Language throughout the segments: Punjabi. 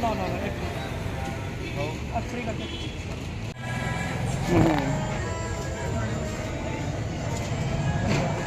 No, no, no. Actually, got it. Mm-hmm.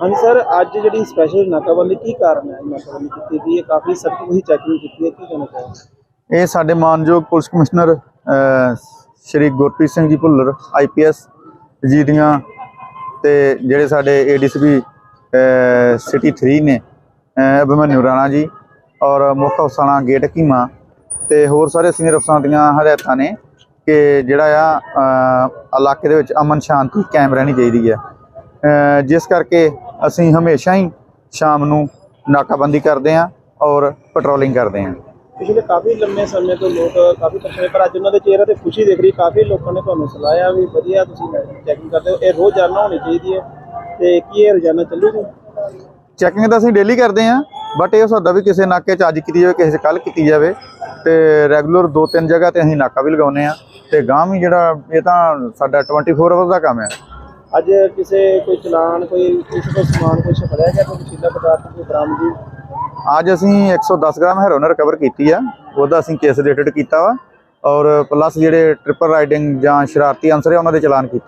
ਹਾਂਜੀ ਸਰ, ਅੱਜ ਜਿਹੜੀ ਸਪੈਸ਼ਲ ਨਾਕਾਬੰਦੀ ਕੀ ਕਾਰਨ ਹੈ? ਨਾਕਾਬੰਦੀ ਕੀਤੀ ਗਈ ਹੈ, ਕਾਫੀ ਸਖਤ ਤੁਸੀਂ ਚੈਕਿੰਗ ਕੀਤੀ ਹੈ, ਕੀ ਕਹਿਣਾ ਚਾਹੋਗੇ? ਇਹ ਸਾਡੇ ਮਾਨਯੋਗ police commissioner Shri Gurpreet Singh ji Bhullar IPS ਜੀ ਦੀਆਂ ਤੇ ਜਿਹੜੇ ਸਾਡੇ ਏਡੀਸੀਪੀ ਸਿਟੀ 3 ਨੇ। ਅਭਿਮਨਿਊ ਰਾਣਾ ਜੀ ਔਰ ਮੁੱਖ ਅਫਸਰਾਂ ਗੇਟ ਕੀਮਾ ਤੇ ਹੋਰ ਸਾਰੇ ਸੀਨੀਅਰ ਅਫਸਰਾਂ ਦੀਆਂ ਹਦਾਇਤਾਂ ਨੇ ਕਿ ਜਿਹੜਾ ਆ ਇਲਾਕੇ ਦੇ ਵਿੱਚ ਅਮਨ ਸ਼ਾਂਤੀ ਕਾਇਮ ਰਹਿਣੀ ਚਾਹੀਦੀ ਹੈ ਜਿਸ ਕਰਕੇ ਅਸੀਂ ਹਮੇਸ਼ਾ ਹੀ ਸ਼ਾਮ ਨੂੰ ਨਾਕਾਬੰਦੀ ਕਰਦੇ ਹਾਂ ਔਰ ਪੈਟਰੋਲਿੰਗ ਕਰਦੇ ਹਾਂ। ਪਿਛਲੇ ਕਾਫੀ ਲੰਮੇ ਸਮੇਂ ਤੋਂ ਲੋਕ ਕਾਫੀ ਪਰੇਸ਼ਾਨ ਪਰ ਅੱਜ ਉਹਨਾਂ ਦੇ ਚਿਹਰੇ ਤੇ ਖੁਸ਼ੀ ਦਿਖ ਰਹੀ, ਕਾਫੀ ਲੋਕਾਂ ਨੇ ਤੁਹਾਨੂੰ ਸਲਾਹਿਆ ਵੀ ਵਧੀਆ ਤੁਸੀਂ ਚੈਕਿੰਗ ਕਰਦੇ ਹੋ। ਇਹ ਰੋਜ਼ਾਨਾ ਹੋਣੀ ਚਾਹੀਦੀ ਹੈ। ਤੇ ਕੀ ਇਹ ਰੋਜ਼ਾਨਾ ਚੱਲੂਗੀ? ਚੈਕਿੰਗ ਤਾਂ ਅਸੀਂ ਡੇਲੀ ਕਰਦੇ ਹਾਂ ਬਟ ਇਹ ਹੋ ਸਕਦਾ ਵੀ ਕਿਸੇ ਨਾਕੇ 'ਚ ਅੱਜ ਕੀਤੀ ਜਾਵੇ ਕਿਸੇ 'ਚ ਕੱਲ ਕੀਤੀ ਜਾਵੇ ਤੇ ਰੈਗੂਲਰ ਦੋ ਤਿੰਨ ਜਗ੍ਹਾ ਤੇ ਅਸੀਂ ਨਾਕਾ ਵੀ ਲਗਾਉਂਦੇ ਆ ਤੇ ਗਾਂ ਵੀ ਜਿਹੜਾ ਇਹ ਤਾਂ ਸਾਡਾ 24 ਆਵਰ ਦਾ ਕੰਮ ਹੈ। ਅੱਜ ਕਿਸੇ ਕੋਈ ਚਲਾਨ ਕੋਈ ਕਿਸੇ ਕੋਲ ਸਮਾਨ ਕੁਝ ਫੜਿਆ ਗਿਆ ਕੋਈ ਨਸ਼ੀਲਾ ਪਦਾਰਥ ਕੋਈ ਬਰਾਮਦੀ ਅੱਜ ਅਸੀਂ 110 ਗ੍ਰਾਮ ਹੈਰੋਨ ਰਿਕਵਰ ਕੀਤੀ ਆ ਉਹਦਾ ਅਸੀਂ ਕੇਸ ਰੇਟਡ ਕੀਤਾ ਵਾ ਔਰ ਪਲੱਸ ਜਿਹੜੇ ਟ੍ਰਿਪਲ ਰਾਈਡਿੰਗ ਜਾਂ ਸ਼ਰਾਰਤੀ ਅਨਸਰ ਆ ਉਹਨਾਂ ਦੇ ਚਲਾਨ ਕੀਤੇ।